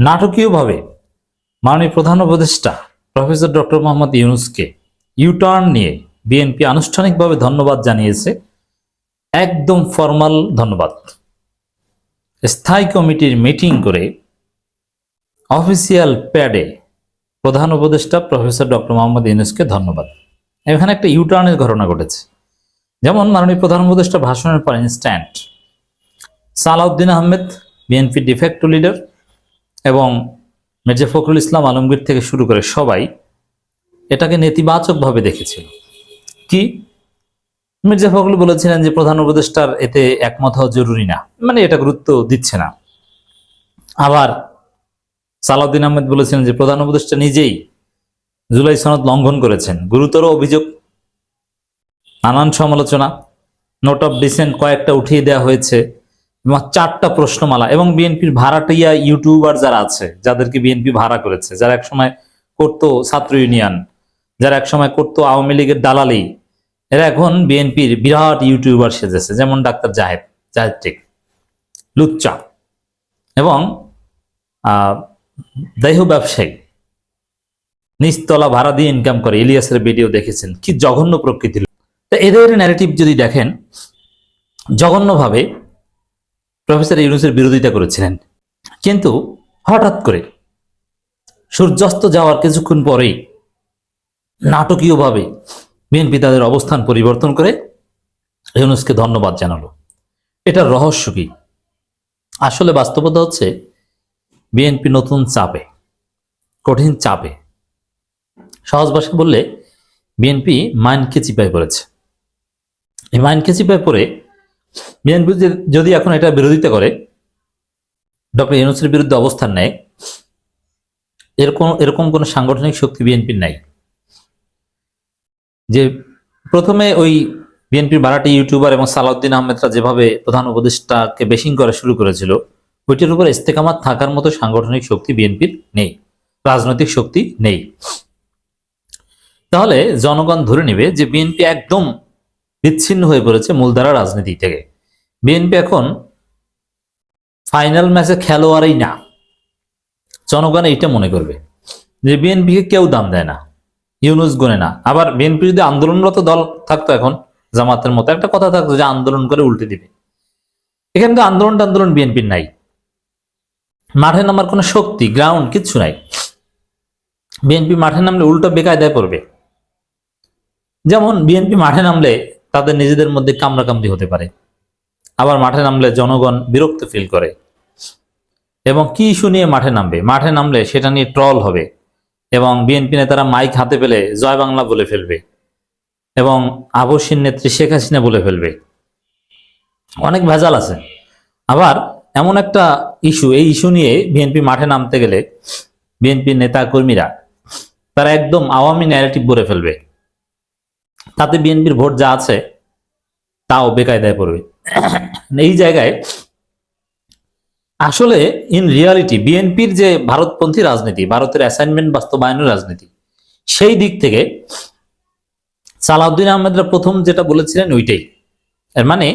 নাটকীয়ভাবে মাননীয় প্রধান উপদেষ্টা প্রফেসর ডক্টর মোহাম্মদ ইউনুসকে ইউটার্ন নিয়ে বিএনপি আনুষ্ঠানিকভাবে ধন্যবাদ জানিয়েছে। একদম ফর্মাল ধন্যবাদ। স্থায়ী কমিটির মিটিং করে অফিসিয়াল প্যাডে প্রধান উপদেষ্টা প্রফেসর ডক্টর মোহাম্মদ ইউনুসকে ধন্যবাদ। এখানে একটা ইউটার্নের ঘটনা ঘটেছে। যেমন মাননীয় প্রধান উপদেষ্টা ভাষণের পর instant Salahuddin Ahmed BNP de facto leader এবং মির্জা ফখরুল ইসলাম আলমগীর থেকে শুরু করে সবাই এটাকে নেতিবাচকভাবে দেখেছিল। কি? মির্জা ফখরুল বলেছিলেন যে প্রধান উপদেষ্টার এতে একমত হওয়া জরুরি না। মানে এটা গুরুত্ব দিচ্ছে না। আবার সালাউদ্দিন আহমেদ বলেছিলেন যে প্রধান উপদেষ্টা নিজেই জুলাই সনদ লঙ্ঘন করেছেন। গুরুতর অভিযোগ, নানান সমালোচনা, নোট অফ ডিসেন্ট কয়েকটা উঠিয়ে দেওয়া হয়েছে। চারটা প্রশ্নমালা এবং বিএনপির ভাড়াটিয়া ইউটিউবার যারা আছে, যাদেরকে বিএনপি ভাড়া করেছে, যারা একসময় করতো ছাত্র ইউনিয়ন, যারা একসময় করতো আওয়ামী লীগের দালালি, এরা এখন বিএনপির বিরাট ইউটিউবার সেজেছে, যেমন ডাক্তার জাহেদ জাহেদ টেক লুচ্চা এবং দেহ ব্যবসায়ী, নিচতলা ভাড়া দিয়ে ইনকাম করে, ইলিয়াসের ভিডিও দেখেছেন, কি জঘন্য প্রকৃতির এদের ন্যারেটিভ যদি দেখেন, জঘন্যভাবে প্রফেসর ইউনুসের বিরোধিতা করেছিলেন। কিন্তু হঠাৎ করে সূর্যাস্ত যাওয়ার কিছুক্ষণ পরেই নাটকীয়ভাবে বিএনপি তাদের অবস্থান পরিবর্তন করে ইউনুসকে ধন্যবাদ জানালো। এটার রহস্য কি? আসলে বাস্তবতা হচ্ছে বিএনপি নতুন চাপে, কঠিন চাপে। সহজ ভাষায় বললে, বিএনপি মাইনকে চিপায় পড়েছে। এই মাইনকে চিপায় পড়ে বিএনপি যদি এখন এটা বিরোধিতা করে, ডক্টর ইউনুসের বিরুদ্ধে অবস্থান নেয়, এরকম এরকম কোনো সাংগঠনিক শক্তি বিএনপির নাই। যে প্রথমে ওই বিএনপির বারাটি ইউটিউবার এবং সালাউদ্দিন আহমেদরা যেভাবে প্রধান উপদেষ্টাকে বেশিং করা শুরু করেছিল, ওইটির উপর ইস্তেকামাত থাকার মতো সাংগঠনিক শক্তি বিএনপির নেই, রাজনৈতিক শক্তি নেই। তাহলে জনগণ ধরে নেবে যে বিএনপি একদম বিচ্ছিন্ন হয়ে পড়েছে মূলধারা রাজনীতি থেকে। বিএনপি এখন ফাইনাল ম্যাচে খেলোয়াড়ই না। জনগণ এইটা মনে করবে যে বিএনপিকে কেউ দাম দেয় না, ইউনুস গুনে না। আবার বিএনপি যদি আন্দোলনরত দল থাকতো এখন, জামাতের মতো, একটা কথা থাকতো যে আন্দোলন করে উল্টে দিবে। এখানে তো আন্দোলন আন্দোলন বিএনপির নাই। মাঠে নামার কোনো শক্তি গ্রাউন্ড কিচ্ছু নাই। বিএনপি মাঠে নামলে উল্টো বেকায়দায় পড়বে। যেমন বিএনপি মাঠে নামলে তাদের নিজেদের মধ্যে কামড়াকামড়ি হতে পারে। আবার মাঠে নামলে জনগণ বিরক্ত ফিল করে। এবং কি ইস্যু নিয়ে মাঠে নামবে? মাঠে নামলে সেটা নিয়ে ট্রল হবে। এবং বিএনপি নেতারা মাইক হাতে পেলে জয় বাংলা বলে ফেলবে। এবং আবশ্যিন নেত্রী শেখ হাসিনা বলে ফেলবে। অনেক ভেজাল আছে। আবার এমন একটা ইস্যু এই ইস্যু নিয়ে বিএনপি মাঠে নামতে গেলে বিএনপি নেতা কর্মীরা তারা একদম আওয়ামী ন্যারেটিভ বলে ফেলবে। তাতে বিএনপির ভোট যা আছে, তাও বেকায়দায় পড়বে। এই জায়গায় আসলে ইন রিয়ালিটি বিএনপির যে ভারতপন্থী রাজনীতি, ভারতের অ্যাসাইনমেন্ট বাস্তবায়নের রাজনীতি, সেই দিক থেকে সালাউদ্দিন আহমেদরা প্রথম যেটা বলেছিলেন ওইটাই। এর মানে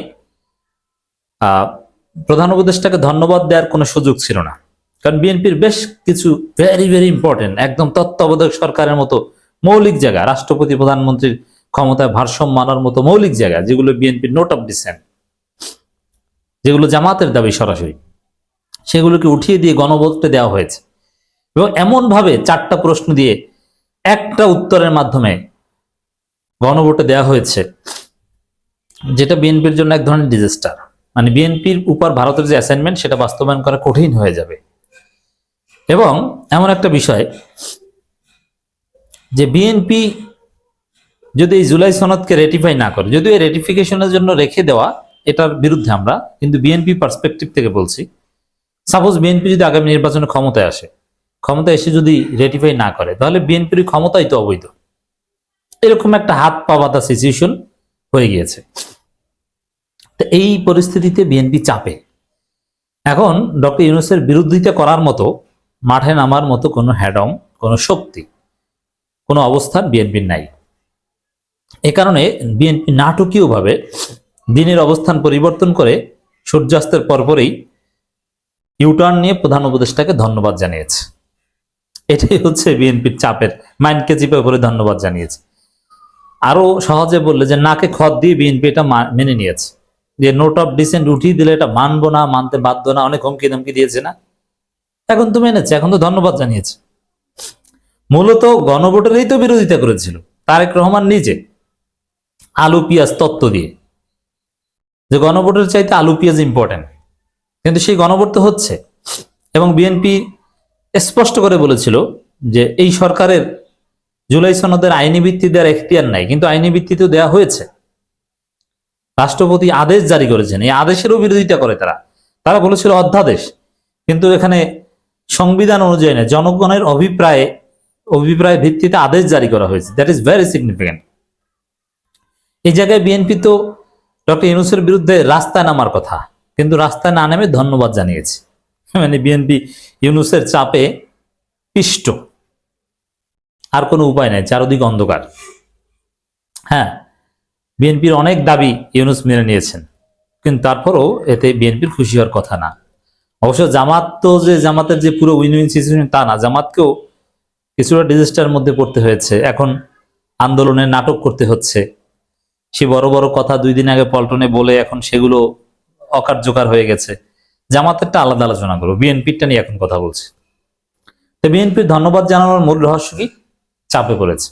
প্রধান উপদেষ্টাকে ধন্যবাদ দেওয়ার কোনো সুযোগ ছিল না। কারণ বিএনপির বেশ কিছু ভেরি ভেরি ইম্পর্টেন্ট একদম তত্ত্বাবধায়ক সরকারের মতো মৌলিক জায়গা, রাষ্ট্রপতি, প্রধানমন্ত্রীর ক্ষমতায় ভারসাম্য আনার মতো মৌলিক জায়গা, যেগুলো বিএনপির নোট অফ ডিসেন্ট যেগুলো জামাতের দাবি সরাসরি, সেগুলোকে উঠিয়ে দিয়ে গণভোটে দেওয়া হয়েছে। এবং এমনভাবে চারটা প্রশ্ন দিয়ে একটা উত্তরের মাধ্যমে গণভোটে দেওয়া হয়েছে, যেটা বিএনপির জন্য এক ধরনের ডিজাস্টার মানে বিএনপির উপর ভারতের যে অ্যাসাইনমেন্ট সেটা বাস্তবায়ন করা কঠিন হয়ে যাবে। এবং এমন একটা বিষয় যে বিএনপি যদি এই জুলাই সনদকে রেটিফাই না করে যদিও এই রেটিফিকেশনের জন্য রেখে দেওয়া, এটার বিরুদ্ধে আমরা কিন্তু বিএনপি পার্সপেক্টিভ থেকে বলছি। সাপোজ বিএনপি যদি আগামী নির্বাচনে ক্ষমতায় আসে, ক্ষমতায় এসে যদি রেটিফাই না করে, তাহলে বিএনপির ক্ষমতাই তো অবৈধ। এরকম একটা হাত পাওয়াতা সিচুয়েশন হয়ে গিয়েছে। তো এই পরিস্থিতিতে বিএনপি চাপে। এখন ডক্টর ইউনুসের বিরোধিতা করার মতো, মাঠে নামার মতো কোনো হ্যাডম কোনো শক্তি, কোনো অবস্থান বিএনপির নাই। এ কারণে বিএনপি নাটকীয়ভাবে দিনের অবস্থান পরিবর্তন করে সূর্যাস্তের পরপরই ইউটার্ন নিয়ে প্রধান উপদেষ্টাকে ধন্যবাদ জানিয়েছে। এটাই হচ্ছে বিএনপির চাপের মাইন্ডকে চিপে করে ধন্যবাদ জানিয়েছে। আরও সহজে বললে যে নাকে খত দিয়ে বিএনপি এটা মেনে নিয়েছে। যে নোট অফ ডিসেন্ট উঠিয়ে দিলে এটা মানবো না, মানতে বাধ্য না, অনেক হুমকি ধমকি দিয়েছে না? এখন তো মেনেছে, এখন তো ধন্যবাদ জানিয়েছে। মূলত গণভোটেরই তো বিরোধিতা করেছিল, তারেক রহমান নিজে। আলু, পেঁয়াজ তত্ত্ব দিয়ে। যে গণভোটের চাইতে আলু, পেঁয়াজ ইম্পর্টেন্ট কিন্তু সেই গণভোট তো হচ্ছে। এবং বিএনপি স্পষ্ট করে বলেছিল যে এই সরকারের জুলাই সনদের আইনি ভিত্তি দেওয়ার এখতিয়ার নাই, কিন্তু আইনি ভিত্তিতেও দেওয়া হয়েছে। রাষ্ট্রপতি আদেশ জারি করেছেন, এই আদেশেরও বিরোধিতা করে তারা। তারা বলেছিল অধ্যাদেশ, কিন্তু এখানে সংবিধান অনুযায়ী জনগণের অভিপ্রায়ে, অভিপ্রায় ভিত্তিতে আদেশ জারি করা হয়েছে। দ্যাট ইজ ভেরি সিগনিফিক্যান্ট এই জায়গায় বিএনপি তো ডক্টর ইউনুসের বিরুদ্ধে রাস্তায় নামার কথা, কিন্তু রাস্তায় না নেমে ধন্যবাদ জানিয়েছে। মানে বিএনপি ইউনুসের চাপে পিষ্ট। আর কোনো উপায় নাই, চারদিক অন্ধকার। হ্যাঁ বিএনপির অনেক দাবি ইউনুস মেনে নিয়েছেন, কিন্তু তারপরও এতে বিএনপির খুশি হওয়ার কথা না। অবশ্য জামাত তো যে, জামাতের যে পুরো উইন উইন সিচুয়েশন তা না, জামাতকেও কিছুটা ডিজাস্টার মধ্যে পড়তে হয়েছে। এখন আন্দোলনে নাটক করতে হচ্ছে। সে বড় বড় কথা দুই দিন আগে পল্টনে বলে এখন সেগুলো অকার্যকর হয়ে গেছে। জামাতেরটা আলাদা আলোচনা করব বিএনপিরটা নিয়ে এখন কথা বলছি। তো বিএনপির ধন্যবাদ জানানোর মূল রহস্য কি? চাপে পড়েছে।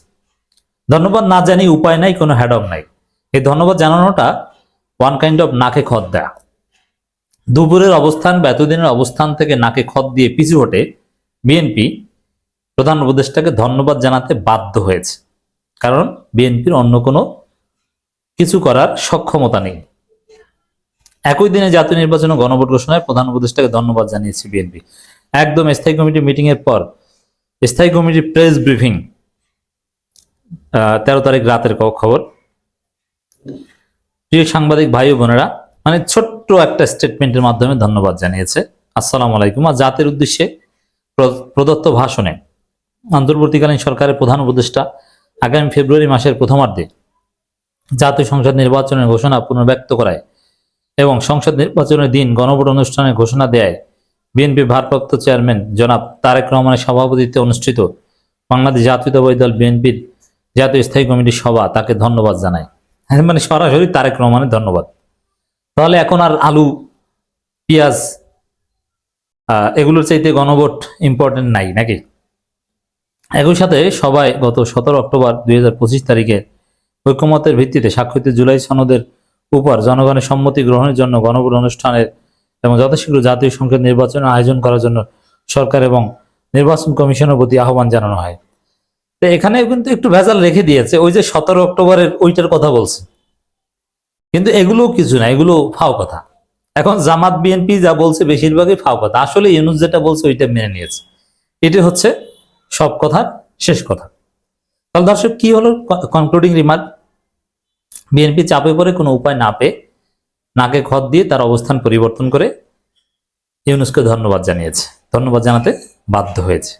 ধন্যবাদ না জানি উপায় নাই, কোনো হ্যাডক নাই। এই ধন্যবাদ জানানোটা ওয়ান কাইন্ড অফ নাকে খত দেয়া। দুপুরের অবস্থান বা এতদিনের অবস্থান থেকে নাকে খত দিয়ে পিছু হটে বিএনপি। প্রধান উপদেষ্টাকে ধন্যবাদ জানাতে বাধ্য হয়েছে। কারণ বিএনপির অন্য কোনো কিছু করার সক্ষমতা নেই। একই দিনে জাতীয় নির্বাচন ও গণভোট ঘোষণায় প্রধান উপদেষ্টাকে ধন্যবাদ জানিয়েছে বিএনপি। একদম স্থায়ী কমিটি মিটিং এর পর স্থায়ী কমিটির প্রেস ব্রিফিং তেরো তারিখ রাতের খবর। প্রিয় সাংবাদিক ভাই বোনেরা মানে ছোট্ট একটা স্টেটমেন্টের মাধ্যমে ধন্যবাদ জানিয়েছে। আসসালামু আলাইকুম। আর জাতির উদ্দেশ্যে প্রদত্ত ভাষণে, অন্তর্বর্তীকালীন সরকারের প্রধান উপদেষ্টা আগামী ফেব্রুয়ারি মাসের প্রথমার্ধে জাতীয় সংসদ নির্বাচনের ঘোষণা পুনর্ব্যক্ত করায় এবং সংসদ নির্বাচনের দিন গণভোট অনুষ্ঠানের ঘোষণা দেয় বিএনপি ভারপ্রাপ্ত চেয়ারম্যান জনাব তারেক রহমানের সভাপতিত্বে অনুষ্ঠিত বাংলাদেশ জাতীয়তাবাদী দল বিএনপির জাতীয় স্থায়ী কমিটির সভা তাকে ধন্যবাদ জানায়। হ্যাঁ, মানে সরাসরি তারেক রহমানের ধন্যবাদ। তাহলে এখন আর আলু পেঁয়াজ এগুলোর চাইতে গণভোট ইম্পর্টেন্ট নাই নাকি? একই সাথে সবাই গত সতেরো অক্টোবর দুই হাজার পঁচিশ তারিখে ঐক্যমতের ভিত্তিতে স্বাক্ষরিত জুলাই সনদের উপর জনগণের সম্মতি গ্রহণের জন্য গণভোট অনুষ্ঠানের এবং যথাশীঘ্র জাতীয় সংসদ নির্বাচনের আয়োজন করার জন্য সরকার এবং নির্বাচন কমিশনের প্রতি আহ্বান জানানো হয়। তো এখানে কিন্তু একটু ভেজাল রেখে দিয়েছে, ওই যে সতেরো অক্টোবরের ওইটার কথা বলছে। কিন্তু এগুলো কিছু না, এগুলো ফাও কথা। এখন জামাত, বিএনপি যা বলছে বেশিরভাগই ফাও কথা। আসলে ইউনুস যেটা বলছে ওইটা মেনে নিয়েছে। এটি হচ্ছে সব কথার শেষ কথা। তাহলে দর্শক, কি হলো? কনক্লুডিং রিমার্ক বিএনপি চাপে পড়ে কোনো উপায় না পেয়ে নাকে খত দিয়ে তার অবস্থান পরিবর্তন করে ইউনুসকে ধন্যবাদ জানিয়েছে। ধন্যবাদ জানাতে বাধ্য হয়েছে।